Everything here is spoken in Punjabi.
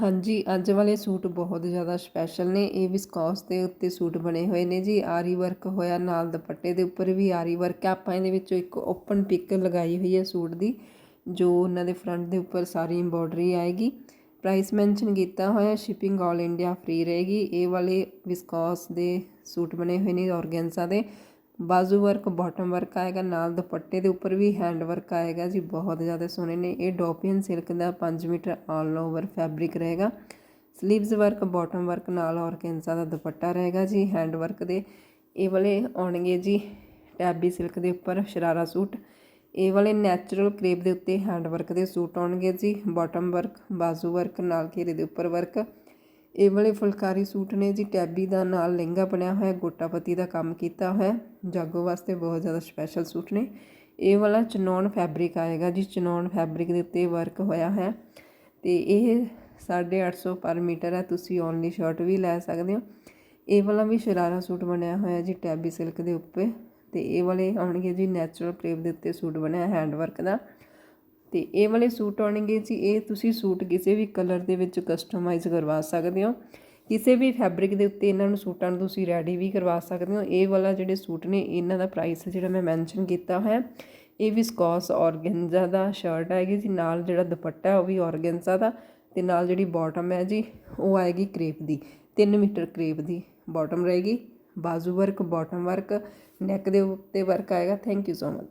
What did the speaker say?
ਹਾਂਜੀ, ਅੱਜ ਵਾਲੇ ਸੂਟ ਬਹੁਤ ਜ਼ਿਆਦਾ ਸਪੈਸ਼ਲ ਨੇ। ਇਹ ਵਿਸਕੌਸ ਦੇ ਉੱਤੇ ਸੂਟ ਬਣੇ ਹੋਏ ਨੇ ਜੀ। ਆਰੀ ਵਰਕ ਹੋਇਆ ਨਾਲ ਦੁਪੱਟੇ ਦੇ ਉੱਪਰ ਵੀ ਆਰੀ ਵਰਕ ਹੈ। ਆਪਾਂ ਇਹਦੇ ਵਿੱਚੋਂ ਇੱਕ ਓਪਨ ਪਿਕ ਲਗਾਈ ਹੋਈ ਹੈ ਸੂਟ ਦੀ, ਜੋ ਉਹਨਾਂ ਦੇ ਫਰੰਟ ਦੇ ਉੱਪਰ ਸਾਰੀ ਐਮਬੋਡਰੀ ਆਏਗੀ। ਪ੍ਰਾਈਸ ਮੈਂਸ਼ਨ ਕੀਤਾ ਹੋਇਆ ਸ਼ਿਪਿੰਗ ਆਲ ਇੰਡੀਆ ਫ੍ਰੀ ਰਹੇਗੀ। ਇਹ ਵਾਲੇ ਵਿਸਕੌਸ ਦੇ ਸੂਟ ਬਣੇ ਹੋਏ ਨੇ ਔਰਗੈਂਜ਼ਾ ਦੇ। ਬਾਜ਼ੂ ਵਰਕ ਬਾਟਮ ਵਰਕ ਆਏਗਾ, ਨਾਲ ਦੁਪੱਟੇ ਦੇ ਉੱਪਰ ਵੀ ਹੈਂਡ ਵਰਕ ਆਏਗਾ ਜੀ, ਬਹੁਤ ਜ਼ਿਆਦਾ ਸੋਹਣੇ ਨੇ। ਇਹ ਡੋਪੀਅਨ ਸਿਲਕ ਦਾ 5 ਮੀਟਰ ਆਲ ਓਵਰ ਫੈਬਰਿਕ ਰਹੇਗਾ। ਸਲੀਵਸ ਵਰਕ ਬਾਟਮ ਵਰਕ ਨਾਲ ਔਰਗੈਂਜ਼ਾ ਦਾ ਦੁਪੱਟਾ ਰਹੇਗਾ ਜੀ ਹੈਂਡ ਵਰਕ ਦੇ। ਇਹ ਵਾਲੇ ਆਉਣਗੇ ਜੀ ਟੈਬੀ ਸਿਲਕ ਦੇ ਉੱਪਰ, ਸ਼ਰਾਰਾ ਸੂਟ। ਇਹ ਵਾਲੇ ਨੈਚੁਰਲ ਕ੍ਰੇਪ ਦੇ ਉੱਤੇ ਹੈਂਡ ਵਰਕ ਦੇ ਸੂਟ ਆਉਣਗੇ ਜੀ ਬਾਟਮ ਵਰਕ ਬਾਜ਼ੂ ਵਰਕ ਨਾਲ ਘੇਰੇ ਦੇ ਉੱਪਰ ਵਰਕ ਇਹ ਵਾਲੇ ਫੁਲਕਾਰੀ ਸੂਟ ਨੇ ਜੀ, ਟੈਬੀ ਦਾ ਨਾਲ ਲਹਿੰਗਾ ਬਣਿਆ ਹੋਇਆ, ਗੋਟਾਪਤੀ ਦਾ ਕੰਮ ਕੀਤਾ ਹੋਇਆ, ਜਾਗੋ ਵਾਸਤੇ ਬਹੁਤ ਜ਼ਿਆਦਾ ਸਪੈਸ਼ਲ ਸੂਟ ਨੇ। ਇਹ ਵਾਲਾ ਚਨੌਨ ਫੈਬਰਿਕ ਆਏਗਾ ਜੀ ਚਨੌਨ ਫੈਬਰਿਕ ਦੇ ਉੱਤੇ ਵਰਕ ਹੋਇਆ ਹੈ। ਤੇ ਇਹ 850 ਪਰ ਮੀਟਰ ਹੈ, ਤੁਸੀਂ ਓਨਲੀ ਸ਼ਰਟ ਵੀ ਲੈ ਸਕਦੇ ਹੋ। ਇਹ ਵਾਲਾ ਵੀ ਸ਼ਰਾਰਾ ਸੂਟ ਬਣਿਆ ਹੋਇਆ ਜੀ, ਟੈਬੀ ਸਿਲਕ ਦੇ ਉੱਪਰ। ਤੇ ਇਹ ਵਾਲੇ ਆਉਣਗੇ ਜੀ ਨੈਚੁਰਲ ਕ੍ਰੇਪ ਦੇ ਉੱਤੇ ਸੂਟ ਬਣਿਆ ਹੈਂਡ ਵਰਕ ਦਾ। ਤੇ ਇਹ ਵਾਲੇ ਸੂਟ ਆਉਣਗੇ ਜੀ, ਇਹ ਤੁਸੀਂ ਸੂਟ ਕਿਸੇ ਵੀ ਕਲਰ ਦੇ ਵਿੱਚ ਕਸਟਮਾਈਜ਼ ਕਰਵਾ ਸਕਦੇ ਹੋ। ਕਿਸੇ ਵੀ ਫੈਬਰਿਕ ਦੇ ਉੱਤੇ ਇਹਨਾਂ ਨੂੰ ਸੂਟਾਂ ਨੂੰ ਤੁਸੀਂ ਰੈਡੀ ਵੀ ਕਰਵਾ ਸਕਦੇ ਹੋ। ਇਹ ਵਾਲਾ ਜਿਹੜੇ ਸੂਟ ਨੇ, ਇਹਨਾਂ ਦਾ ਪ੍ਰਾਈਸ ਜਿਹੜਾ ਮੈਂ ਮੈਂਸ਼ਨ ਕੀਤਾ ਹੋਇਆ, ਇਹ ਵੀ ਵਿਸਕੋਸ ਔਰਗੈਂਜ਼ਾ ਦਾ ਸ਼ਰਟ ਆਏਗੀ ਜੀ, ਨਾਲ ਜਿਹੜਾ ਦੁਪੱਟਾ ਉਹ ਵੀ ਔਰਗੈਂਜ਼ਾ ਦਾ ਤੇ ਨਾਲ ਜਿਹੜੀ ਬਾਟਮ ਹੈ ਜੀ, ਉਹ ਆਏਗੀ ਕ੍ਰੇਪ ਦੀ 3 ਮੀਟਰ ਕ੍ਰੇਪ ਦੀ ਬਾਟਮ ਰਹੇਗੀ। ਬਾਜ਼ੂ ਵਰਕ ਬਾਟਮ ਵਰਕ ਨੈਕ ਦੇ ਉੱਤੇ ਵਰਕ ਆਏਗਾ। Thank you so much